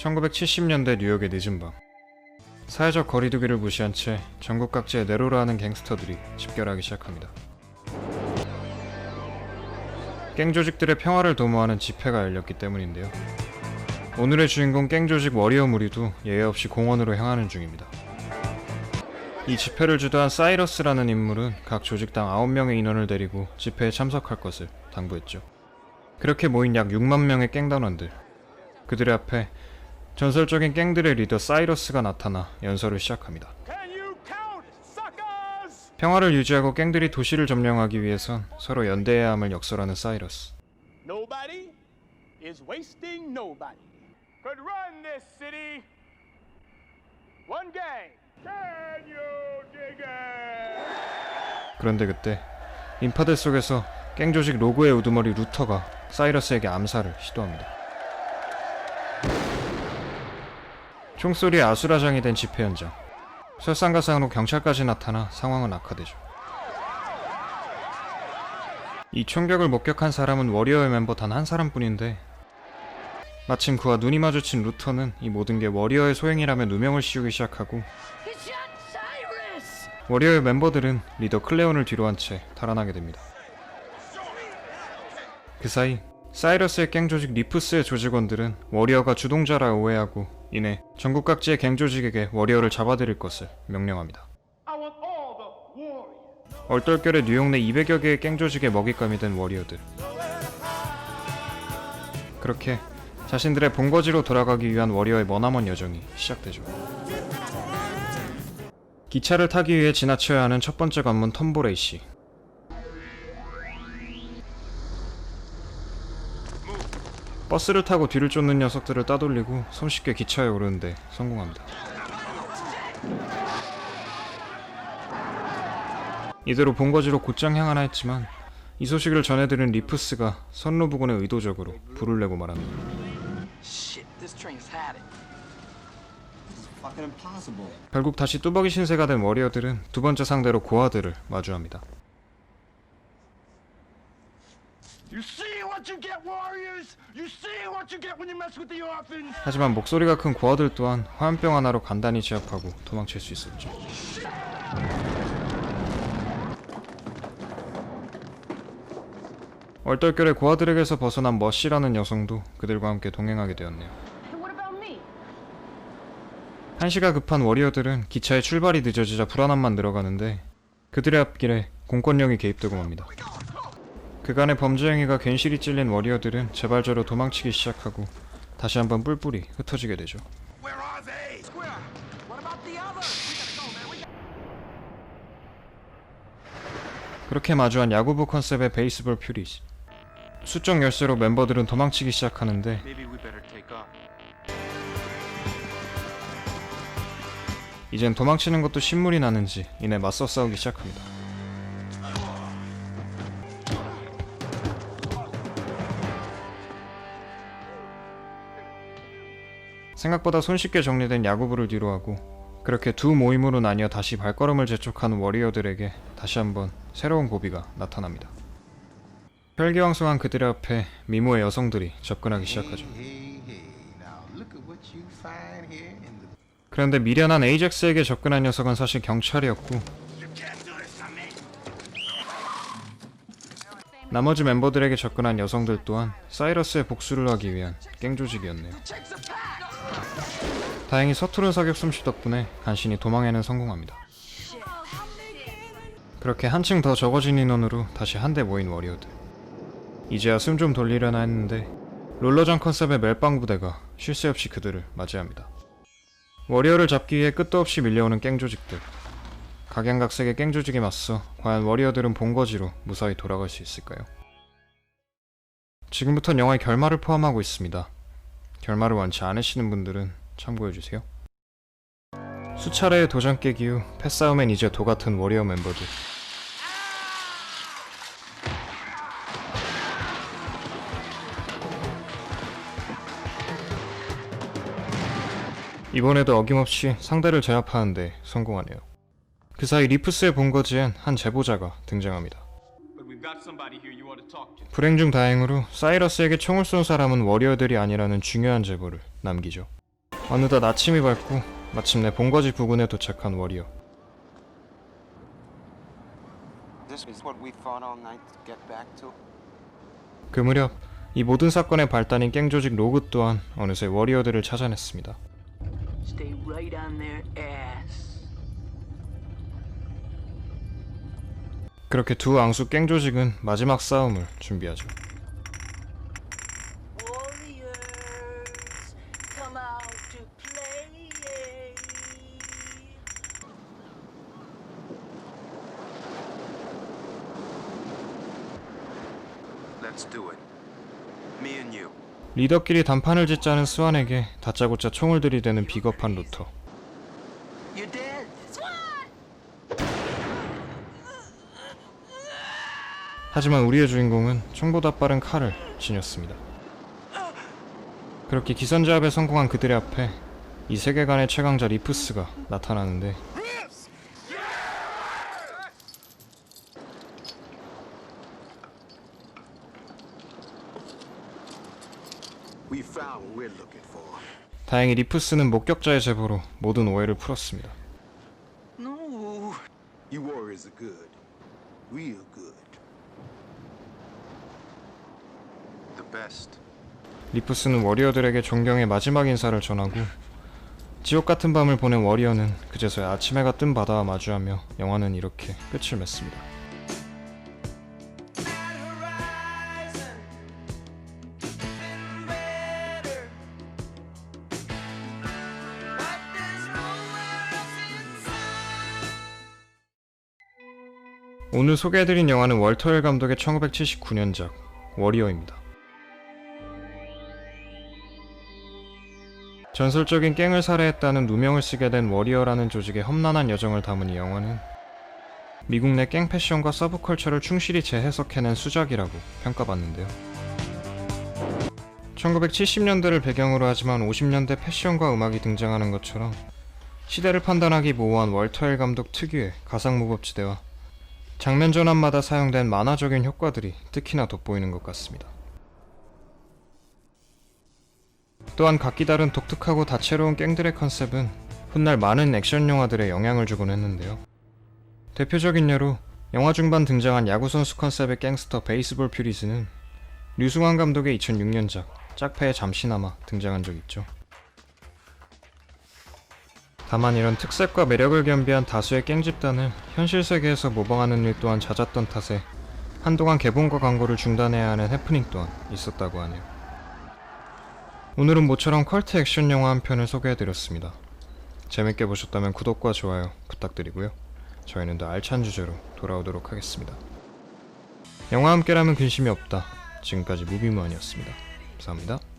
1970년대 뉴욕의 늦은 밤 사회적 거리두기를 무시한 채 전국 각지에 내로라 하는 갱스터들이 집결하기 시작합니다. 갱 조직들의 평화를 도모하는 집회가 열렸기 때문인데요. 오늘의 주인공 갱 조직 워리어 무리도 예외 없이 공원으로 향하는 중입니다. 이 집회를 주도한 사이러스라는 인물은 각 조직당 9명의 인원을 데리고 집회에 참석할 것을 당부했죠. 그렇게 모인 약 6만 명의 갱단원들. 그들의 앞에 전설적인 갱들의 리더 사이러스가 나타나 연설을 시작합니다. 평화를 유지하고 갱들이 도시를 점령하기 위해선 서로 연대해야 함을 역설하는 사이러스. Nobody is wasting nobody. Could run this city. One gang. Can you dig it? 그런데 그때 인파들 속에서 갱 조직 로고의 우두머리 루터가 사이러스에게 암살을 시도합니다. 총소리에 아수라장이 된 집회 현장. 설상가상으로 경찰까지 나타나 상황은 악화되죠. 이 총격을 목격한 사람은 워리어의 멤버 단 한 사람뿐인데 마침 그와 눈이 마주친 루터는 이 모든 게 워리어의 소행이라며 누명을 씌우기 시작하고! 워리어의 멤버들은 리더 클레온을 뒤로 한 채 달아나게 됩니다. 그 사이 사이러스의 갱 조직 리프스의 조직원들은 워리어가 주동자라 오해하고 이내 전국 각지의 갱 조직에게 워리어를 잡아들일 것을 명령합니다. 얼떨결에 뉴욕 내 200여 개의 갱 조직의 먹잇감이 된 워리어들. 그렇게 자신들의 본거지로 돌아가기 위한 워리어의 머나먼 여정이 시작되죠. 기차를 타기 위해 지나쳐야 하는 첫 번째 관문 텀보레이 씨. 버스를 타고 뒤를 쫓는 녀석들을 따돌리고 손쉽게 기차에 오르는데 성공합니다. 이대로 본거지로 곧장 향하나 했지만 이 소식을 전해들은 리프스가 선로 부근에 의도적으로 불을 내고 말합니다. 결국 다시 뚜벅이 신세가 된 워리어들은 두 번째 상대로 고아들을 마주합니다. You see what you get, warriors? You see what you get when you mess with the orphans? 하지만 목소리가 큰 고아들 또한 화염병 하나로 간단히 제압하고 도망칠 수 있었죠. 얼떨결에 고아들에게서 벗어난 머시라는 여성도 그들과 함께 동행하게 되었네요. And what about me? 한시가 급한 워리어들은 기차의 출발이 늦어지자 불안함만 늘어가는데 그들의 앞길에 공권력이 개입되고 맙니다. 그간의 범죄 행위가 괜시리 찔린 워리어들은 재발저로 도망치기 시작하고 다시 한번 뿔뿔이 흩어지게 되죠. 그렇게 마주한 야구부 컨셉의 베이스볼 퓨리즈. 수적 열쇠로 멤버들은 도망치기 시작하는데. 이젠 도망치는 것도 신물이 나는지 이내 맞서 싸우기 시작합니다. 생각보다 손쉽게 정리된 야구부를 뒤로하고 그렇게 두 모임으로 나뉘어 다시 발걸음을 재촉하는 워리어들에게 다시 한번 새로운 고비가 나타납니다. 혈기왕성한 그들의 앞에 미모의 여성들이 접근하기 시작하죠. 그런데 미련한 에이젝스에게 접근한 녀석은 사실 경찰이었고. 나머지 멤버들에게 접근한 여성들 또한 사이러스의 복수를 하기 위한 갱 조직이었네요. 다행히 서투른 사격 솜씨 덕분에 간신히 도망에는 성공합니다. 그렇게 한층 더 적어진 인원으로 다시 한데 모인 워리어들. 이제야 숨 좀 돌리려나 했는데 롤러장 컨셉의 멜빵 부대가 쉴 새 없이 그들을 맞이합니다. 워리어를 잡기 위해 끝도 없이 밀려오는 갱 조직들. 각양각색의 갱 조직에 맞서 과연 워리어들은 본거지로 무사히 돌아갈 수 있을까요? 지금부턴 영화의 결말을 포함하고 있습니다. 결말을 원치 않으시는 분들은 참고해주세요. 수차례의 도전 깨기 후 패싸움엔 이제 도같은 워리어 멤버들. 이번에도 어김없이 상대를 제압하는데 성공하네요. 그 사이 리프스의 본거지엔 한 제보자가 등장합니다. 불행 중 다행으로 사이러스에게 총을 쏜 사람은 워리어들이 아니라는 중요한 제보를 남기죠. 어느덧 아침이 밝고 마침내 본거지 부근에 도착한 워리어. This is what we fought all night to get back to. 그 무렵 이 모든 사건의 발단인 갱 조직 로그 또한 어느새 워리어들을 찾아냈습니다. Stay right on their ass. 그렇게 두 앙수 갱 조직은 마지막 싸움을 준비하죠. 리더끼리 단판을 짓자는 스완에게 다짜고짜 총을 들이대는 비겁한 루터. 하지만 우리의 주인공은 총보다 빠른 칼을 지녔습니다. 그렇게 기선제압에 성공한 그들의 앞에 이 세계관의 최강자 리프스가 나타나는데. 다행히 리프스는 목격자의 제보로 모든 오해를 풀었습니다. No. You warriors are good. Real good. 리프스는 워리어들에게 존경의 마지막 인사를 전하고 지옥 같은 밤을 보낸 워리어는 그제서야 아침 해가 뜬 바다와 마주하며 영화는 이렇게 끝을 맺습니다. 오늘 소개해드린 영화는 월터엘 감독의 1979년작 워리어입니다. 전설적인 갱을 살해했다는 누명을 쓰게 된 워리어라는 조직의 험난한 여정을 담은 이 영화는 미국 내갱 패션과 서브컬처를 충실히 재해석해낸 수작이라고 평가받는데요. 1970년대를 배경으로 하지만 50년대 패션과 음악이 등장하는 것처럼 시대를 판단하기 모호한 월터엘 감독 특유의 가상 무법지대와 장면 전환마다 사용된 만화적인 효과들이 특히나 돋보이는 것 같습니다. 또한 각기 다른 독특하고 다채로운 갱들의 컨셉은 훗날 많은 액션 영화들에 영향을 주곤 했는데요. 대표적인 예로 영화 중반 등장한 야구 선수 컨셉의 갱스터 베이스볼 퓨리즈는 류승환 감독의 2006년작 짝패에 잠시나마 등장한 적 있죠. 다만 이런 특색과 매력을 겸비한 다수의 갱 집단을 현실 세계에서 모방하는 일 또한 잦았던 탓에 한동안 개봉과 광고를 중단해야 하는 해프닝 또한 있었다고 하네요. 오늘은 모처럼 컬트 액션 영화 한 편을 소개해드렸습니다. 재밌게 보셨다면 구독과 좋아요 부탁드리고요. 저희는 더 알찬 주제로 돌아오도록 하겠습니다. 영화 함께라면 근심이 없다. 지금까지 무비무한이었습니다. 감사합니다.